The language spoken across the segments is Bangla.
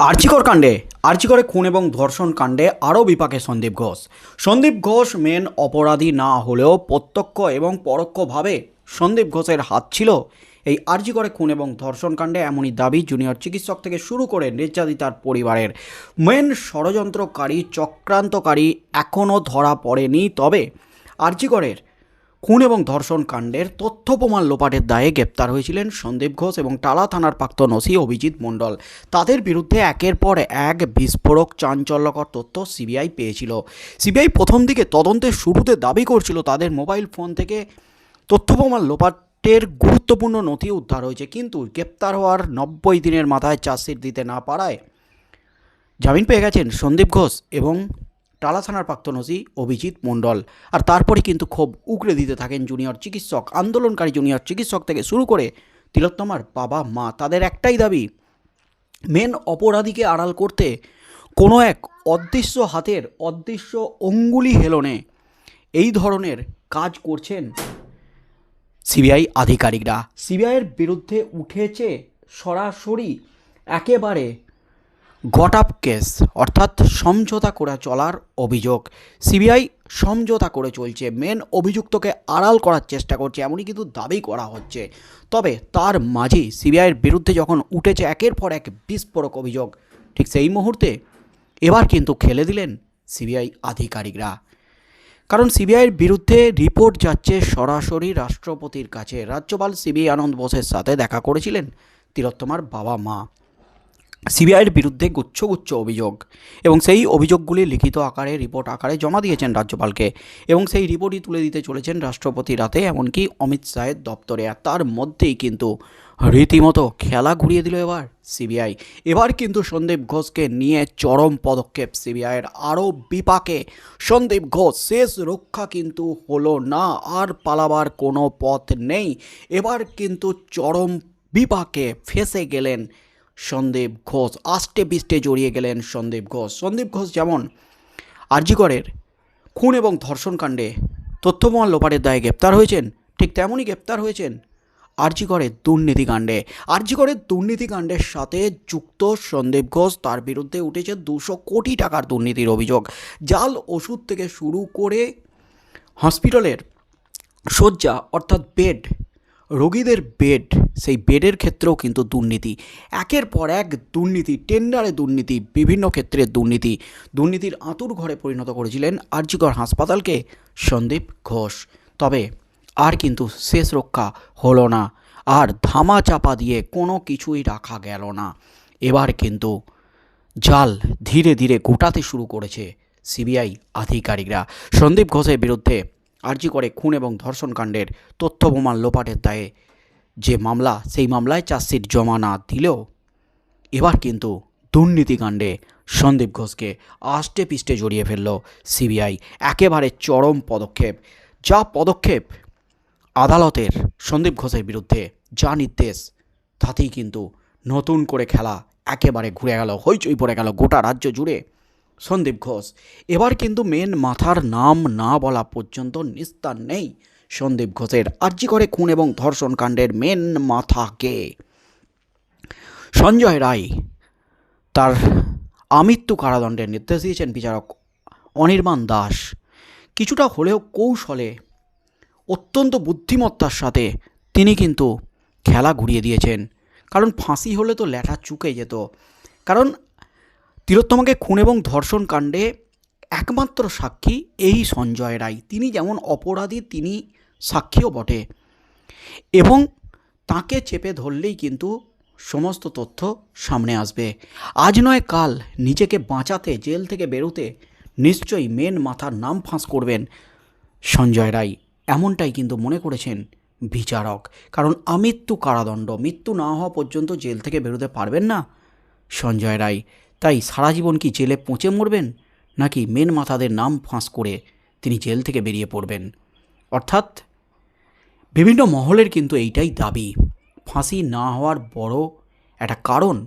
আর্চিকর কাণ্ডে, আর্চিকরে খুন এবং ধর্ষণ কাণ্ডে আরও বিপাকে সন্দীপ ঘোষ। সন্দীপ ঘোষ মেন অপরাধী না হলেও প্রত্যক্ষ এবং পরোক্ষভাবে সন্দীপ ঘোষের হাত ছিল এই আর্জিকরে খুন এবং ধর্ষণ কাণ্ডে এমনই দাবি জুনিয়র চিকিৎসক থেকে শুরু করে নির্যাতিতার পরিবারের। মেন ষড়যন্ত্রকারী, চক্রান্তকারী এখনও ধরা পড়েনি, তবে আর্জিকরের খুন এবং ধর্ষণ কাণ্ডের তথ্য প্রমাণ লোপাটের দায়ে গ্রেপ্তার হয়েছিলেন সন্দীপ ঘোষ এবং টালা থানার প্রাক্তন ওসি অভিজিৎ মণ্ডল। তাদের বিরুদ্ধে একের পর এক বিস্ফোরক চাঞ্চল্যকর তথ্য সিবিআই পেয়েছিল। সিবিআই প্রথম দিকে তদন্তের শুরুতে দাবি করছিল তাদের মোবাইল ফোন থেকে তথ্য প্রমাণ লোপাটের গুরুত্বপূর্ণ নথি উদ্ধার হয়েছে, কিন্তু গ্রেপ্তার হওয়ার নব্বই দিনের মাথায় চার্জশিট দিতে না পারায় জামিন পেয়ে গেছেন সন্দীপ ঘোষ এবং টালা থানার প্রাক্তন ওসি অভিজিৎ মণ্ডল। আর তারপরে কিন্তু ক্ষোভ উগড়ে দিতে থাকেন জুনিয়র চিকিৎসক, আন্দোলনকারী জুনিয়র চিকিৎসক থেকে শুরু করে তিলোত্তমার বাবা, মা, তাদের একটাই দাবি, মেন অপরাধীকে আড়াল করতে কোনো এক অদৃশ্য হাতের অদৃশ্য অঙ্গুলি হেলনে এই ধরনের কাজ করছেন সিবিআই আধিকারিকরা। সিবিআইয়ের বিরুদ্ধে উঠেছে সরাসরি একেবারে গট আপ কেস, অর্থাৎ সমঝোতা করে চলার অভিযোগ। সিবিআই সমঝোতা করে চলছে। মেন অভিযুক্তকে আড়াল করার চেষ্টা করছে, এমনই কিন্তু দাবি করা হচ্ছে। তবে তার মাঝেই সিবিআইয়ের বিরুদ্ধে যখন উঠেছে একের পর এক বিস্ফোরক অভিযোগ, ঠিক সেই মুহূর্তে এবার কিন্তু খেলে দিলেন সিবিআই আধিকারিকরা। কারণ সিবিআইয়ের বিরুদ্ধে রিপোর্ট যাচ্ছে সরাসরি রাষ্ট্রপতির কাছে। রাজ্যপাল সিবি আনন্দ বোসের সাথে দেখা করেছিলেন তিলোত্তমার বাবা মা। সিবিআইয়ের বিরুদ্ধে গুচ্ছ গুচ্ছ অভিযোগ এবং সেই অভিযোগগুলি লিখিত আকারে, রিপোর্ট আকারে জমা দিয়েছেন রাজ্যপালকে এবং সেই রিপোর্টই তুলে দিতে চলেছেন রাষ্ট্রপতি রাতে, এমনকি অমিত শাহের দপ্তরে। আর তার মধ্যেই কিন্তু রীতিমতো খেলা ঘুরিয়ে দিল এবার সিবিআই। এবার কিন্তু সন্দীপ ঘোষকে নিয়ে চরম পদক্ষেপ সিবিআইয়ের। আরও বিপাকে সন্দীপ ঘোষ, শেষ রক্ষা কিন্তু হলো না, আর পালাবার কোনো পথ নেই। এবার কিন্তু চরম বিপাকে ফেসে গেলেন সন্দীপ ঘোষ। আষ্টে পিষ্টে জড়িয়ে গেলেন সন্দীপ ঘোষ। সন্দীপ ঘোষ যেমন আরজিকরের খুন এবং ধর্ষণ কাণ্ডে তথ্যপ্রমাণ লোপাটের দায়ে গ্রেপ্তার হয়েছেন, ঠিক তেমনই গ্রেপ্তার হয়েছেন আরজিকরের দুর্নীতিকাণ্ডে আরজিকরের দুর্নীতিকাণ্ডের সাথে যুক্ত সন্দীপ ঘোষ, তার বিরুদ্ধে উঠেছে দুশো কোটি টাকার দুর্নীতির অভিযোগ। জাল ওষুধ থেকে শুরু করে হসপিটালের শয্যা অর্থাৎ বেড রোগীদের বেড সেই বেডের ক্ষেত্রেও কিন্তু দুর্নীতি। একের পর এক দুর্নীতি টেন্ডারে দুর্নীতি, বিভিন্ন ক্ষেত্রে দুর্নীতি। দুর্নীতির আঁতুর ঘরে পরিণত করেছিলেন আরজিকর হাসপাতালকে সন্দীপ ঘোষ। তবে আর কিন্তু শেষ রক্ষা হলো না। আর ধামা চাপা দিয়ে কোনো কিছুই রাখা গেল না। এবার কিন্তু জাল ধীরে ধীরে গোটাতে শুরু করেছে সিবিআই আধিকারিকরা। সন্দীপ ঘোষের বিরুদ্ধে আর্জি করে খুন এবং ধর্ষণ কাণ্ডের তথ্য প্রমাণ লোপাটের দায়ে। যে মামলা, সেই মামলায় চার্জশিট জমা না দিলেও এবার কিন্তু দুর্নীতিকাণ্ডে সন্দীপ ঘোষকে আষ্টে পিষ্টে জড়িয়ে ফেলল সিবিআই। একেবারে চরম পদক্ষেপ। যা পদক্ষেপ আদালতের সন্দীপ ঘোষের বিরুদ্ধে, যা নির্দেশ, তাতেই কিন্তু নতুন করে খেলা একেবারে ঘুরে গেল, হইচই পড়ে গেল গোটা রাজ্য জুড়ে। সন্দীপ ঘোষ। এবার কিন্তু মেন মাথার নাম না বলা পর্যন্ত নিস্তার নেই সন্দীপ ঘোষের। আর্জি করে খুন এবং ধর্ষণ কাণ্ডের মেন মাথাকে সঞ্জয় রায় তার আমৃত্যু কারাদণ্ডের নির্দেশ দিয়েছেন বিচারক অনির্বাণ দাস। কিছুটা হলেও কৌশলে অত্যন্ত বুদ্ধিমত্তার সাথে তিনি কিন্তু খেলা ঘুরিয়ে দিয়েছেন। কারণ ফাঁসি হলে তো ল্যাঠা চুকে যেত। কারণ তিলোত্তমাকে খুন এবং ধর্ষণ কাণ্ডে একমাত্র সাক্ষী এই সঞ্জয় রায়। তিনি যেমন অপরাধী, তিনি সাক্ষীও বটে। এবং তাকে চেপে ধরলেই কিন্তু সমস্ত তথ্য সামনে আসবে। আজ নয়, কাল নিজেকে বাঁচাতে, জেল থেকে বেরোতে নিশ্চয়ই মেন মাথার নাম ফাঁস করবেন সঞ্জয় রায়। এমনটাই কিন্তু মনে করেছেন বিচারক। কারণ আমৃত্যু কারাদণ্ড, মৃত্যু না হওয়া পর্যন্ত জেল থেকে বেরোতে পারবেন না সঞ্জয় রায়। তাই সারা জীবন কি জেলে পচে মরবেন? নাকি মেন মাথাদের নাম ফাঁস করে তিনি জেল থেকে বেরিয়ে পড়বেন? অর্থাৎ বিভিন্ন মহলের কিন্তু এইটাই দাবি। ফাঁসি না হওয়ার বড় একটা কারণ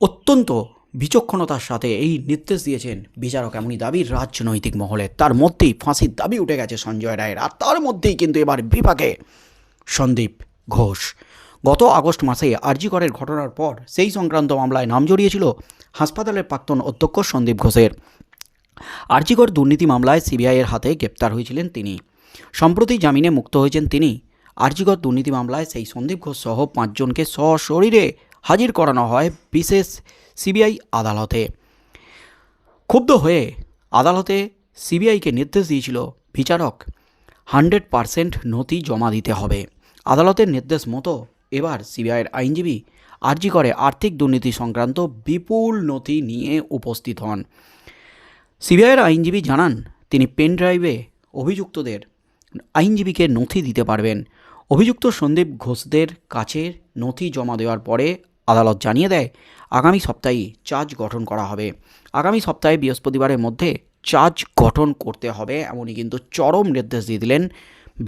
অত্যন্ত বিচক্ষণতার সাথে এই নির্দেশ দিয়েছেন বিচারক। এমনই দাবি রাজনৈতিক মহলে। তার মধ্যেই ফাঁসির দাবি উঠে গেছে সঞ্জয় রায়ের। আর তার মধ্যেই কিন্তু এবার বিপাকে সন্দীপ ঘোষ। গত আগস্ট মাসে আরজিকরের ঘটনার পর সেই সংক্রান্ত মামলায় নাম জড়িয়েছিল হাসপাতালের প্রাক্তন অধ্যক্ষ সন্দীপ ঘোষের। আরজিকর দুর্নীতি মামলায় সিবিআইয়ের হাতে গ্রেপ্তার হয়েছিলেন তিনি। সম্প্রতি জামিনে মুক্ত হয়েছেন তিনি। আরজিকর দুর্নীতি মামলায় সেই সন্দীপ ঘোষ সহ পাঁচজনকে সশরীরে হাজির করানো হয় বিশেষ সিবিআই আদালতে। ক্ষুব্ধ হয়ে আদালতে সিবিআইকে নির্দেশ দিয়েছিল, বিচারক, হান্ড্রেড পারসেন্ট নথি জমা দিতে হবে। আদালতের নির্দেশ মতো এবার সিবিআইয়ের আইনজীবী আর্জি করে আর্থিক দুর্নীতি সংক্রান্ত বিপুল নথি নিয়ে উপস্থিত হন। সিবিআইয়ের আইনজীবী জানান, তিনি পেন ড্রাইভে অভিযুক্তদের আইনজীবীকে নথি দিতে পারবেন। অভিযুক্ত সন্দীপ ঘোষদের কাছে নথি জমা দেওয়ার পরে আদালত জানিয়ে দেয়, আগামী সপ্তাহেই চার্জ গঠন করা হবে। আগামী সপ্তাহে বৃহস্পতিবারের মধ্যে চার্জ গঠন করতে হবে, এমনই কিন্তু চরম নির্দেশ দিয়ে দিলেন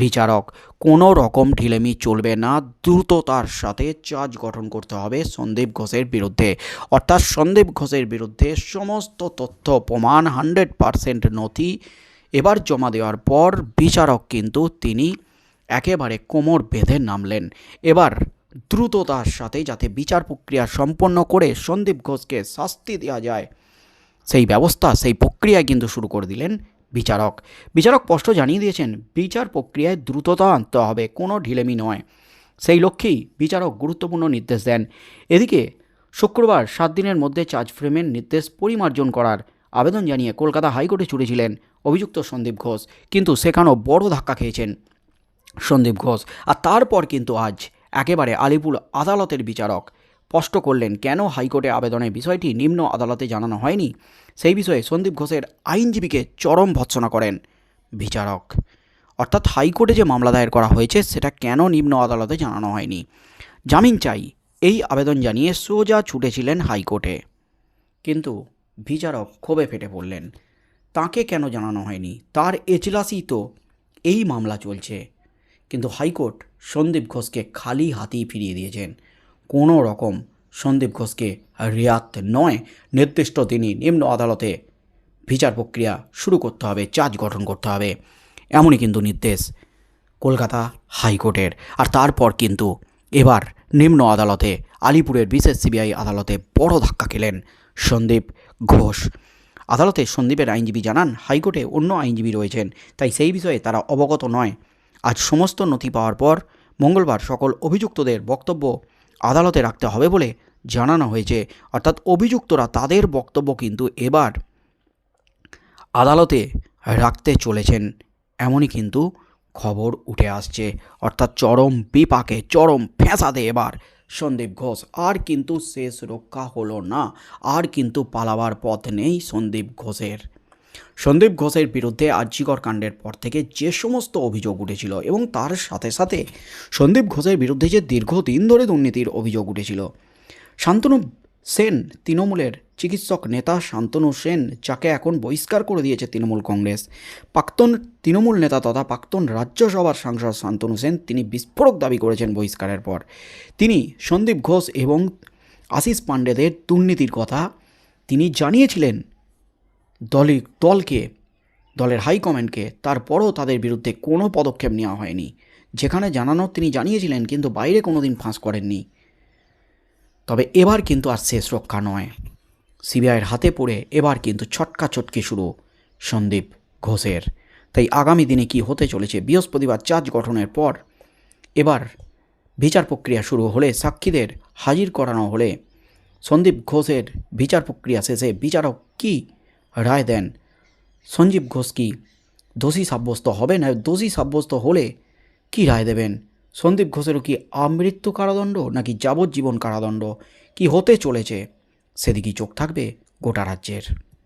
বিচারক, কোনো রকম ঢিলেমি চলবে না, দ্রুততার সাথে চার্জ গঠন করতে হবে সন্দীপ ঘোষের বিরুদ্ধে। অর্থাৎ সন্দীপ ঘোষের বিরুদ্ধে সমস্ত তথ্য, প্রমাণ, হান্ড্রেড পারসেন্ট নথি এবার জমা দেওয়ার পর বিচারক কিন্তু তিনি একেবারে কোমর বেঁধে নামলেন। এবার দ্রুততার সাথে যাতে বিচার প্রক্রিয়া সম্পন্ন করে সন্দীপ ঘোষকে শাস্তি দেওয়া যায়, সেই ব্যবস্থা, সেই প্রক্রিয়ায় কিন্তু শুরু করে দিলেন বিচারক। বিচারক স্পষ্ট জানিয়ে দিয়েছেন, বিচার প্রক্রিয়ায় দ্রুততা আনতে হবে, কোনো ঢিলেমি নয়। সেই লক্ষ্যেই বিচারক গুরুত্বপূর্ণ নির্দেশ দেন। এদিকে শুক্রবার সাত দিনের মধ্যে চার্জ ফ্রেমের নির্দেশ পরিমার্জন করার আবেদন জানিয়ে কলকাতা হাইকোর্টে ছুটেছিলেন অভিযুক্ত সন্দীপ ঘোষ। কিন্তু সেখানেও বড় ধাক্কা খেয়েছেন সন্দীপ ঘোষ। আর তারপর কিন্তু আজ একেবারে আলিপুর আদালতের বিচারক। স্পষ্ট করলেন, কেন হাইকোর্টে আবেদনের বিষয়টি নিম্ন আদালতে জানানো হয়নি? সেই বিষয়ে সন্দীপ ঘোষের আইনজীবীকে চরম ভৎসনা করেন। বিচারক। অর্থাৎ হাইকোর্টে যে মামলা দায়ের করা হয়েছে, সেটা কেন নিম্ন আদালতে জানানো হয়নি? জামিন চাই, এই আবেদন জানিয়ে সোজা ছুটেছিলেন হাইকোর্টে। কিন্তু বিচারক ক্ষোভে ফেটে পড়লেন। তাকে কেন জানানো হয়নি? তার এজলাসই তো এই মামলা চলছে। কিন্তু হাইকোর্ট সন্দীপ ঘোষকে খালি হাতেই ফিরিয়ে দিয়েছেন। কোনো রকম সন্দীপ ঘোষকে রিয়াত নয় নির্দিষ্ট দিনই নিম্ন আদালতে বিচার প্রক্রিয়া শুরু করতে হবে, চার্জ গঠন করতে হবে। এমনই কিন্তু নির্দেশ কলকাতা হাইকোর্টের। আর তারপর কিন্তু এবার নিম্ন আদালতে, আলিপুরের বিশেষ সিবিআই আদালতে বড় ধাক্কা খেলেন সন্দীপ ঘোষ। আদালতে সন্দীপের আইনজীবী জানান, হাইকোর্টে অন্য আইনজীবী রয়েছেন, তাই সেই বিষয়ে তারা অবগত নয়। আজ সমস্ত নথি পাওয়ার পর মঙ্গলবার সকল অভিযুক্তদের বক্তব্য আদালতে রাখতে হবে বলে জানানো হয়েছে। অর্থাৎ অভিযুক্তরা তাদের বক্তব্য কিন্তু এবার আদালতে রাখতে চলেছেন। এমনই কিন্তু খবর উঠে আসছে। অর্থাৎ চরম বিপাকে, চরম ফ্যাঁসাদে এবার সন্দীপ ঘোষ। আর কিন্তু শেষ রক্ষা হলো না। আর কিন্তু পালাবার পথ নেই সন্দীপ ঘোষের। সন্দীপ ঘোষের বিরুদ্ধে আর্যিকর কাণ্ডের পর থেকে যে সমস্ত অভিযোগ উঠেছিল এবং তার সাথে সাথে সন্দীপ ঘোষের বিরুদ্ধে যে দীর্ঘদিন ধরে দুর্নীতির অভিযোগ উঠেছিল। শান্তনু সেন, তৃণমূলের চিকিৎসক নেতা শান্তনু সেন, যাকে এখন বহিষ্কার করে দিয়েছে তৃণমূল কংগ্রেস। প্রাক্তন তৃণমূল নেতা তথা প্রাক্তন রাজ্যসভার সাংসদ শান্তনু সেন তিনি বিস্ফোরক দাবি করেছেন বহিষ্কারের পর। তিনি সন্দীপ ঘোষ এবং আশিস পাণ্ডেদের দুর্নীতির কথা তিনি জানিয়েছিলেন। দলে, দলকে, দলের হাইকমান্ডকে তারপরও তাদের বিরুদ্ধে কোনো পদক্ষেপ নেওয়া হয়নি। যেখানে জানানো, তিনি জানিয়েছিলেন, কিন্তু বাইরে কোনো দিন ফাঁস করেননি। তবে এবার কিন্তু আর শেষ রক্ষা নয়। সিবিআইয়ের হাতে পড়ে এবার কিন্তু ছটকা ছটকি শুরু সন্দীপ ঘোষের। তাই আগামী দিনে কি হতে চলেছে বৃহস্পতিবার চার্জ গঠনের পর, এবার বিচার প্রক্রিয়া শুরু হলে, সাক্ষীদের হাজির করানো হলে সন্দীপ ঘোষের বিচার প্রক্রিয়া শেষে বিচারক কী রায় দেন। সঞ্জীব ঘোষ কি, দোষী সাব্যস্ত হবে না, দোষী সাব্যস্ত হলে কি রায় দেবেন? সন্দীপ ঘোষেরও কি আমৃত্যু কারাদণ্ড নাকি যাবজ্জীবন কারাদণ্ড? কি হতে চলেছে? সেদিকেই চোখ থাকবে গোটা রাজ্যের।